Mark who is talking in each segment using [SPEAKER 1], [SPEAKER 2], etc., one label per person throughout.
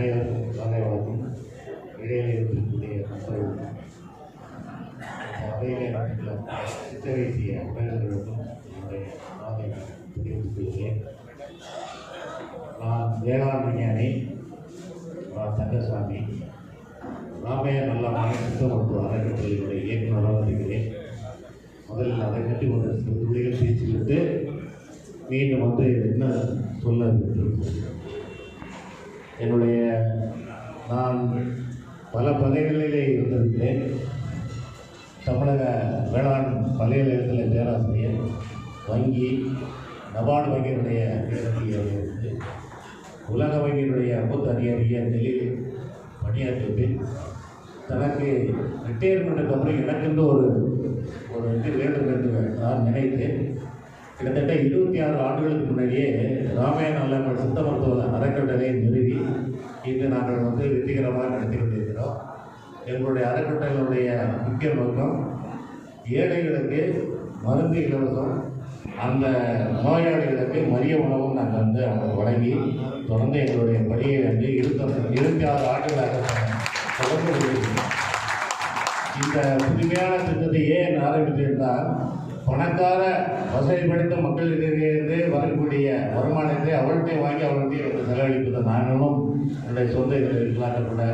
[SPEAKER 1] அனைவருக்கும் காலை வணக்கம் இடையிலே இருக்கக்கூடிய மக்கள் அவையிலே நடக்கிற சித்தவைத்திய உடல்களுக்கும் என்னுடைய நாளை தெரிவித்துக் கொள்கிறேன் நான் வேளாண் விஞ்ஞானி நான் தங்கசாமி ராமையா நல்லமான சித்த மருத்துவ அறக்கட்டளையினுடைய இயக்குநராக இருக்கிறேன் முதலில் அதை பற்றி ஒரு சில துளிகள் பேசிவிட்டு மீண்டும் வந்து என்ன சொல்ல விரும்புகிறேன். என்னுடைய நான் பல பதவிகளிலே இருந்திருக்கிறேன். தமிழக வேளாண் பல்கலைக்கழகத்தில் பேராசிரியர் வங்கி நபார்டு வங்கியினுடைய பேரதிகாரியாக இருந்து உலக வங்கியினுடைய மூத்த அதிகாரியாக நிலையில் பணியாற்றிய பின் தனக்கு ரிட்டையர்மெண்ட்டுக்கு அப்புறம் எனக்கென்று ஒரு ஒரு இது வேண்டும் என்று நான் நினைத்தேன். கிட்டத்தட்ட இருபத்தி ஆறு ஆண்டுகளுக்கு முன்னாடியே ராமாயண அல்லாமல் சித்த மருத்துவ அறக்கட்டளையை நிறுவி இன்று நாங்கள் வந்து வெற்றிகரமாக நடத்தி கொண்டிருக்கிறோம். எங்களுடைய அறக்கட்டளையுடைய முக்கிய நோக்கம் ஏழைகளுக்கு மருந்து இலவசம் அந்த நோயாளிகளுக்கு மதிய உணவும் நாங்கள் வந்து அவங்க வழங்கி தொடர்ந்து எங்களுடைய பணியை வந்து இருபத்தி இருபத்தி ஆறு ஆண்டுகளாக தொடர்ந்து இந்த புதுமையான திட்டத்தை ஏன் ஆரம்பித்திருந்தால் பணக்கார வசதி படைத்த மக்களிடையிலிருந்து வரக்கூடிய வருமானத்தை அவர்கிட்ட வாங்கி அவர்கிட்ட வந்து செலவழிப்பது நாங்களும் என்னுடைய சொந்த இதில் இருக்கலாம்னு கூட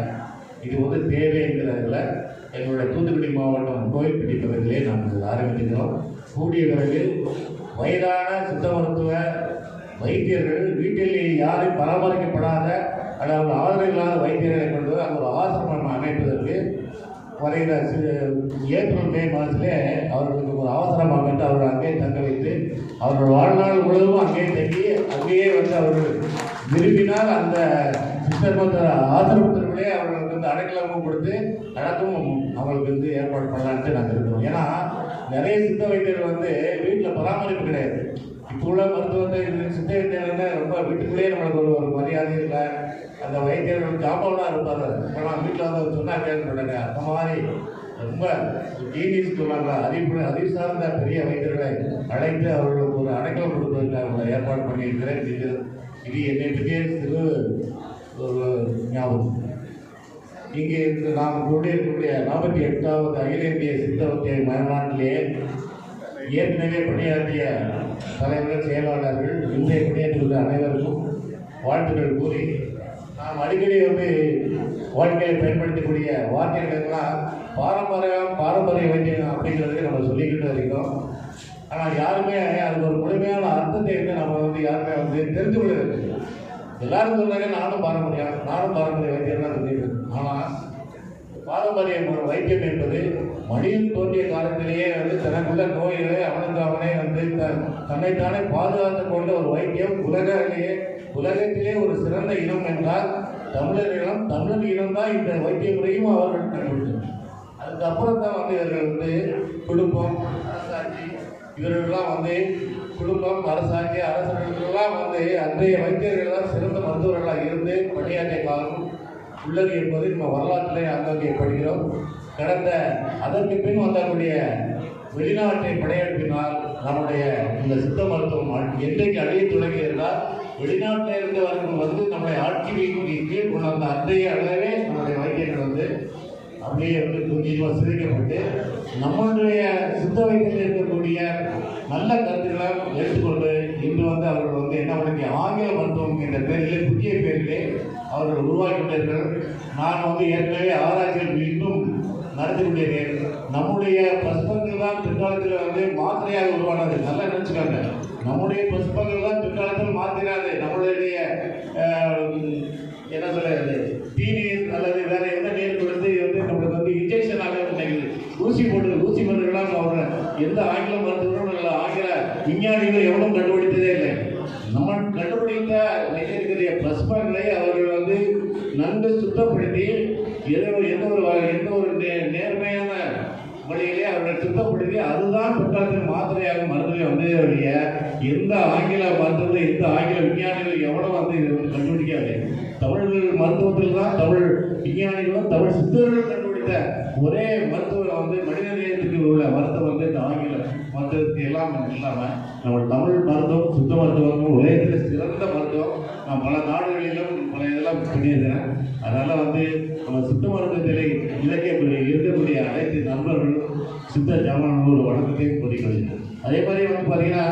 [SPEAKER 1] இது வந்து தேவைங்கிறதுல எங்களுடைய தூத்துக்குடி மாவட்டம் கோயில்பட்டி பகுதியிலே நாங்கள் ஆரம்பிக்கிறோம் கூடிய பிறகு வயதான சித்த மருத்துவ வைத்தியர்கள் வீட்டில் யாரும் பராமரிக்கப்படாத அதாவது ஆதரவு இல்லாத வைத்தியர்களை கொண்டு வந்து ஒரு ஆசிரமம் அமைப்பதற்கு வருகிற சி- ஏப்ரல் மே மாதத்திலே அவர்களுக்கு ஒரு அவசரமாக அமைத்து அவர்கள் அங்கே தங்க வைத்து அவர்கள் வாழ்நாள் முழுவதும் அங்கே தங்கி அங்கேயே வந்து அவர்கள் விரும்பினால் அந்த சிஸ்டர் மற்ற ஆசிரமத்திற்குள்ளே அவர்களுக்கு வந்து அடைக்கலமும் கொடுத்து அடக்கமும் அவங்களுக்கு வந்து ஏற்பாடு பண்ணலான்ட்டு நாங்கள் இருக்கிறோம் ஏன்னா நிறைய சித்த வைத்தியர்கள் வந்து வீட்டில் பராமரிப்பு கிடையாது. இப்போ மருத்துவத்தை இது சித்த வைத்தியர்கள் ரொம்ப வீட்டுக்குள்ளேயே நம்மளுக்கு ஒரு ஒரு மரியாதை இல்லை. அந்த வைத்தியர்கள் காம்பவுண்டாக இருப்பார். இப்போலாம் வீட்டில் வந்து சொன்னா கேட்க அந்த மாதிரி ரொம்ப ஜீனியஸ் சொல்லுவாங்க அறிவு அறிவு சார்ந்த பெரிய வைத்தியர்களை அழைத்து அவர்களுக்கு ஒரு அடைக்கலம் கொடுப்பதற்காக அவங்களை ஏற்பாடு பண்ணியிருக்கிறேன். இது இது என்னை பற்றிய சிறு ஒரு ஞாபகம். இங்கே இருந்து நாம் கூடியிருக்கக்கூடிய நாற்பத்தி எட்டாவது அகில இந்திய சித்தவத்திய மாநாட்டிலே ஏற்கனவே பணியாற்றிய தலைவர் செயலாளர்கள் இன்றைய பணியாற்றுகிற அனைவருக்கும் வாழ்த்துக்கள் கூறி நாம் அடிக்கடி வந்து வாழ்க்கையை பயன்படுத்தக்கூடிய வார்த்தைகளெல்லாம் பாரம்பரியம் பாரம்பரிய வைத்தியம் அப்படிங்கிறது நம்ம சொல்லிக்கிட்டு இருக்கோம். ஆனால் யாருமே அதுக்கு ஒரு முழுமையான அர்த்தத்தை வந்து நம்ம வந்து யாருமே வந்து தெரிந்து கொள்ளவில்லை. எல்லாரும் சொன்னாங்க நானும் பாரம்பரியம் நானும் பாரம்பரிய வைத்தியம் தான் சொல்லியிருக்கேன் ஆனால் பாரம்பரிய வைத்தியம் என்பது மனிதன் தோன்றிய காலத்திலேயே வந்து தனக்குள்ள நோய்களை அவனுக்கு அவனே வந்து தன்னைத்தானே பாதுகாத்துக் கொண்ட ஒரு வைத்தியம் உலகிலேயே உலகத்திலே ஒரு சிறந்த இனம் என்றால் தமிழர் இனம். தமிழர் இனம் தான் இந்த வைத்திய முறையும் அவர்கள் கண்டுபிடித்தார் அதுக்கப்புறம் தான் வந்து இவர்கள் வந்து குடும்பம் அரசாட்சி இவர்கள்லாம் வந்து குடும்பம் அரசாட்சி அரசர்களெல்லாம் வந்து அன்றைய வைத்தியர்கள் தான் சிறந்த மருத்துவர்களாக இருந்து பணியாற்றிய காலம் உள்ளது என்பது நம்ம வரலாற்றிலே அங்கே படிக்கிறோம் கடந்த அதற்கு பின் வந்தக்கூடிய வெளிநாட்டை படையெடுப்பினால் நம்முடைய இந்த சித்த மருத்துவம் என்றைக்கு அழிய தொடங்கியிருந்தால் வெளிநாட்டில் இருந்தவர்கள் வந்து நம்முடைய ஆட்சியின் கீழ் கொண்டு அன்றைய அளவே நம்முடைய வைத்தியர்கள் வந்து அப்படியே வந்து கொஞ்சமாக சிதைக்கப்பட்டு நம்மளுடைய சித்த வைத்தியத்தில் இருக்கக்கூடிய நல்ல கருத்துக்களை எடுத்துக்கொண்டு இன்று வந்து அவர்கள் வந்து என்ன பண்ணி ஆங்கில மருத்துவம் என்ற பேரிலே புதிய பேரிலே அவர்கள் உருவாக்கிவிட்டார்கள். நான் வந்து ஏற்கனவே ஆராய்ச்சிகள் இன்னும் நடத்தி கொண்டிருக்கிறேன் நம்முடைய பசுப்பங்கள் தான் பிற்காலத்தில் வந்து மாத்திரையாக உருவானது. நல்லா நினச்சிக்காங்க. நம்முடைய பசுப்பங்கள் தான் பிற்காலத்தில் மாத்திராது. நம்மளுடைய என்ன சொல்றது? தீநீர் அல்லது வேற எந்த நீர் கொடுத்து வந்து நம்மளுக்கு வந்து இன்ஜெக்ஷன் ஆக நினைக்குது ஊசி போட்டு ஊசி மருந்துகளாக அவங்க எந்த ஆங்கில மருத்துவரும் இல்லை ஆங்கில விஞ்ஞானிகள் எவ்வளவு கண்டுபிடித்ததே இல்லை. நம்ம கண்டுபிடித்த வைத்திருக்கிற பிளஸ்மாக்களை அவர்கள் வந்து நன்கு சுத்தப்படுத்தி எதோ எந்த ஒரு எந்த ஒரு நேர்மையான வழியிலே அவர்கள் சுத்தப்படுத்தி அதுதான் குற்றத்தின் மாத்திரையாக மருந்துகளை வந்ததே வழிய எந்த ஆங்கில மருத்துவத்தை எந்த ஆங்கில விஞ்ஞானிகள் எவ்வளோ வந்து இதை வந்து கண்டுபிடிக்காது தமிழ் மருத்துவத்தில் தான் தமிழ் விஞ்ஞானிகளும் தமிழ் சித்தர்கள் கொடுத்த ஒரே மருத்துவம் வந்து மனித நேயத்துக்கு உள்ள மருத்துவம் வந்து இந்த ஆங்கில மருத்துவத்துக்கு எல்லாம் இல்லாமல் நம்ம தமிழ் மருத்துவம் சுத்த மருத்துவம் உலகத்தில் சிறந்த மருத்துவம் நான் பல நாடுகளிலும் பல இதெல்லாம் பண்ணியிருக்கிறேன். அதனால் வந்து நம்ம சுத்த மருத்துவத்திலே இலக்கிய இருக்கக்கூடிய அனைத்து நண்பர்களும் சித்த ஜாமான் ஒரு வணக்கத்தையும் கூறிக்கொள்கிறேன் அதே மாதிரி வந்து பார்த்தீங்கன்னா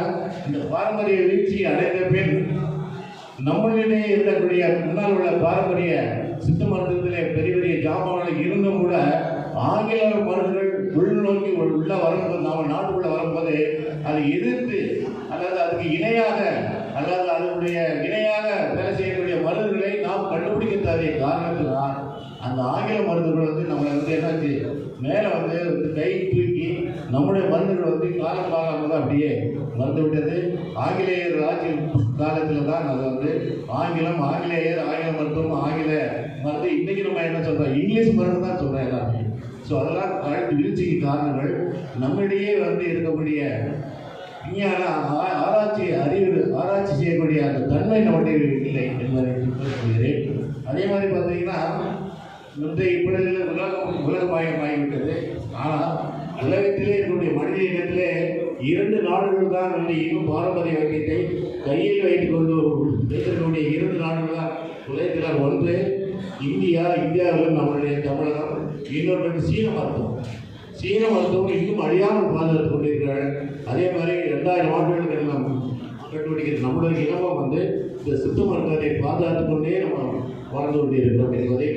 [SPEAKER 1] இந்த பாரம்பரிய வீழ்ச்சி அடைந்த பின் நம்மளிடையே இருக்கக்கூடிய முன்னால் உள்ள பாரம்பரிய சித்த மருத்துவத்திலே பெரிய பெரிய ஜாமான்கள் இருந்தும் கூட ஆங்கில மருந்துகள் உள்நோக்கி உள்ள வரும்போது நாம நாட்டுக்குள்ள வரும்போது அதை எதிர்த்து அல்லது அதுக்கு இணையாக அல்லது அதனுடைய இணையாக வேலை செய்யக்கூடிய மருந்துகளை நாம் கண்டுபிடிக்க தேவைய காரணத்தினால் அந்த ஆங்கில மருந்துகள் வந்து நம்ம வந்து என்னாச்சு? மேலே வந்து கை தூக்கி நம்முடைய மருந்துகள் வந்து காலம் காலம் அப்படியே மறந்து விட்டது ஆங்கிலேயர் ஆட்சி காலத்தில் தான் அது வந்து ஆங்கிலம் ஆங்கிலேயர் ஆங்கில மருத்துவம் ஆங்கில இன்னைக்கு நம்ம என்ன சொல்றோம்? இங்கிலீஷ் மருந்து தான் சொல்றோம் எல்லாமே. ஸோ அதெல்லாம் கழுத்து வீழ்ச்சிக்கு காரணங்கள். நம்மிடையே வந்து இருக்கக்கூடிய விஞ்ஞான ஆ- ஆராய்ச்சி அறிவு ஆராய்ச்சி செய்யக்கூடிய அந்த தன்மை நம்முடைய இல்லை என்பதை சொல்கிறேன். அதே மாதிரி பார்த்தீங்கன்னா இன்றைய இப்படியில் உலகம் உலகமயமாகிவிட்டது. ஆனால் உலகத்திலே இருக்கக்கூடிய மனித இனத்திலே இரண்டு நாடுகள் தான் வந்து இன்னும் பாரம்பரிய வைத்தியத்தை கையில் வைத்துக் கொண்டு வைத்திருக்கக்கூடிய இரண்டு நாடுகள் தான் உலகத்தில் ஒன்று. இந்தியா இந்தியாவில் நம்மளுடைய தமிழகம் இன்னொரு சீன மருத்துவம். சீன மருத்துவம் இன்னும் அழியாமல் பாதுகாத்து கொண்டிருக்கிறார்கள். அதே மாதிரி ரெண்டாயிரம் ஆண்டுகளுக்கு எல்லாம் கண்டுபிடிக்கிற நம்மளுடைய இனமும் வந்து இந்த சித்த மருத்துவத்தை பாதுகாத்துக் கொண்டே நம்ம வாழ்ந்து கொண்டிருக்கிறோம் என்பதை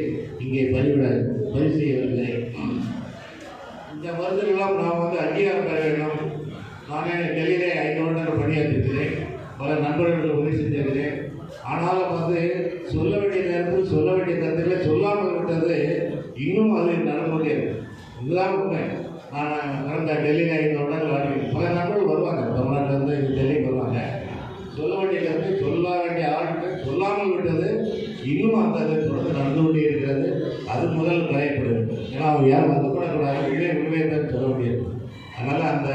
[SPEAKER 1] இங்கே பதிவிட பதிவு செய்ய இந்த மருந்துகளெல்லாம் நான் வந்து அங்கீகாரம் பெற வேண்டும். நானே டெல்லியிலே ஐந்து வருடங்கள் பணியாற்றிருக்கிறேன். பல நண்பர்களுக்கு உதவி செஞ்சிருக்கிறேன். ஆனாலும் வந்து சொல்ல வேண்டிய நேரத்தில் சொல்ல வேண்டிய நேரத்தில் சொல்லாமல் விட்டது இன்னும் அது நடமுடியாது இதுதான் உண்மை. நான் கடந்த டெல்லியில் ஐந்து வருடங்கள் வாழ்க்கை பல நண்பர்கள் வருவாங்க. தமிழ்நாட்டிலேருந்து டெல்லிக்கு வருவாங்க. சொல்ல வேண்டிய நேரத்தில் சொல்ல வேண்டிய ஆட்கள் சொல்லாமல் விட்டது இன்னும் அந்த தொடர்ந்து நடந்து கொண்டே இருக்கிறது. அது முதல் களையப்பட வேண்டும் ஏன்னா அவங்க யாரும் வந்து கூட கூடாது உண்மையை உண்மையை தான் சொல்ல முடியாது அதனால் அந்த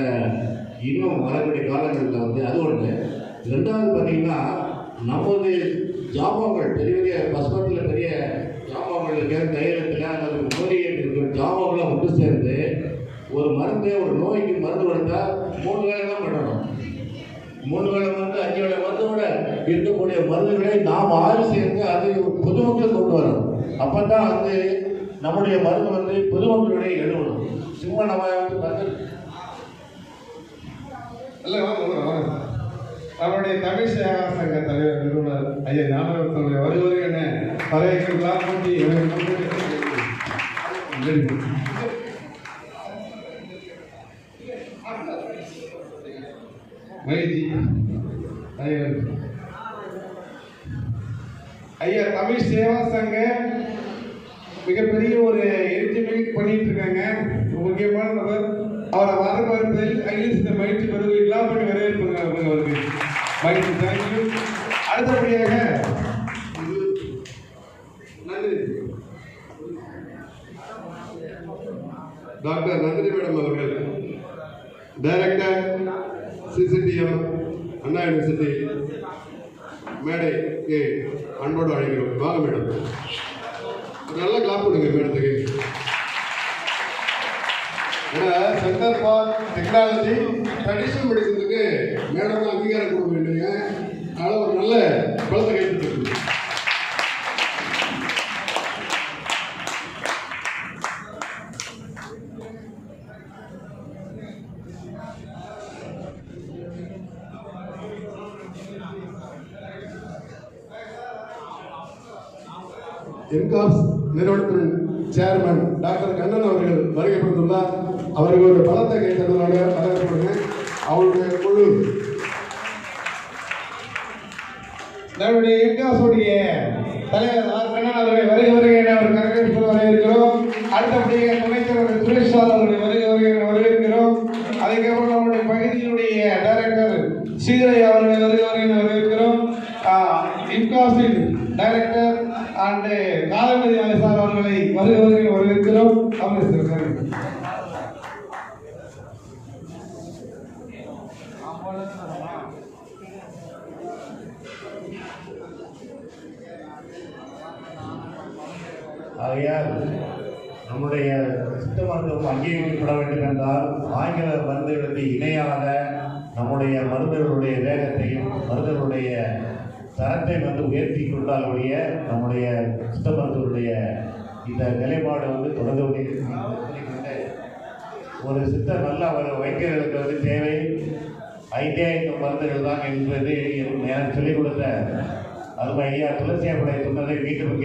[SPEAKER 1] இன்னும் வரக்கூடிய காலங்களில் வந்து அது ஒன்று ரெண்டாவது பார்த்தீங்கன்னா நமது ஜாபங்கள் பெரிய பெரிய பஸ்மத்தில் பெரிய ஜாபங்கள் இருக்கிற தைரியத்தில் அல்லது மூலிகை இருக்கிற ஜாபங்களை ஒன்று சேர்ந்து ஒரு மருந்து ஒரு நோய்க்கு மருந்து கொடுத்தா மூணு வேலை தான் பண்ணணும். மூணு வேளை மருந்து அஞ்சு வேளை மருந்து விட இருக்கக்கூடிய மருந்துகளை நாம் ஆய்வு செய்து அது பொதுமக்கள் கொண்டு வரணும். அப்போ தான் வந்து நம்முடைய மருந்து வந்து பொதுமக்களுடைய எழுவணும் சும்மா நம்ம வந்து மருந்து.
[SPEAKER 2] இல்லை வாங்க, வாங்க. நம்முடைய தமிழ் சேவா சங்க தலைவர் நிறுவனர் ஐயா ஞானவர்த்தனுடைய வருவது என்ன? வரவேற்கலாம் கூட்டி மகிழ்ச்சி தலைவர். ஐயா தமிழ் சேவா சங்க மிகப்பெரிய ஒரு எரிஜிமெண்ட் பண்ணிட்டு இருக்காங்க. முக்கியமான நபர். அவரை வரவேற்பதில் அகில இந்த மகிழ்ச்சி பெறுவீர்களா பண்ணி வரவேற்புங்க மகிழ்ச்சி தேங்க்யூ அடுத்தபடியாக டாக்டர் நந்தினி மேடம் அவர்கள். டைரக்டர் சிசிடிஎம் அண்ணா யூனிவர்சிட்டி மேடைக்கு அன்போடு அழைக்கிறோம். வாங்க மேடம். நல்லா நல்ல கிளாப் கொடுங்க மேடத்துக்கு. ஏன்னா சென்டர் ஃபார் டெக்னாலஜி ட்ரெடிஷனல் மெடிசனுக்கு மேடம் அங்கீகாரம் கொடுக்க வேண்டுங்க அதனால் ஒரு நல்ல பலத்தை கைட்டு இருக்கு எம்காப்ஸ் நிறுவனத்தின் சேர்மன் டாக்டர் கண்ணன் அவர்கள் வருகை கொடுத்துள்ளார் அவர்கள் ஒரு பலத்தை கேட்டதோட வரவேற்படுங்க அவருடைய குழு. நம்முடைய எம்காஸுடைய தலைவர் ஆர் கண்ணன் அவர்களை வருகை வருகை என அவர் கரகரிப்பு வரவேற்கிறோம். அடுத்தபடியாக துணைத் தலைவர் சுரேஷ் சார் வருகை வருகை என வரவேற்கிறோம். அதுக்கப்புறம் நம்முடைய பகுதியினுடைய டைரக்டர் சீதையா அவர்களை வருகை வருகை என வரவேற்கிறோம். இம்காஸின் டைரக்டர் அண்டு காலமதி சார் அவர்களை வருகை வருகை என வரவேற்கிறோம் அவர்கள் சிறப்பாக
[SPEAKER 1] ஆகையால் நம்முடைய சித்த மருத்துவம் அங்கீகரிக்கப்பட வேண்டும் என்றால் ஆங்கில மருந்துகளுக்கு இணையாக நம்முடைய மருந்துகளுடைய வேகத்தையும் மருந்துகளுடைய தரத்தை வந்து உயர்த்தி கொண்டால் ஒழிய நம்முடைய சித்த மருத்துவருடைய இந்த நிலைப்பாடு வந்து தொடர்ந்து ஒரு சித்தர் நல்லா ஒரு வைக்கிறதுக்கு வந்து தேவை. ஐந்தே ஐந்து மருந்துகள் தான் என்பது எனக்கு சொல்லிக் கொடுத்த அருமை ஐயா துளசியாவுடைய சொன்னதை வீட்டுக்கு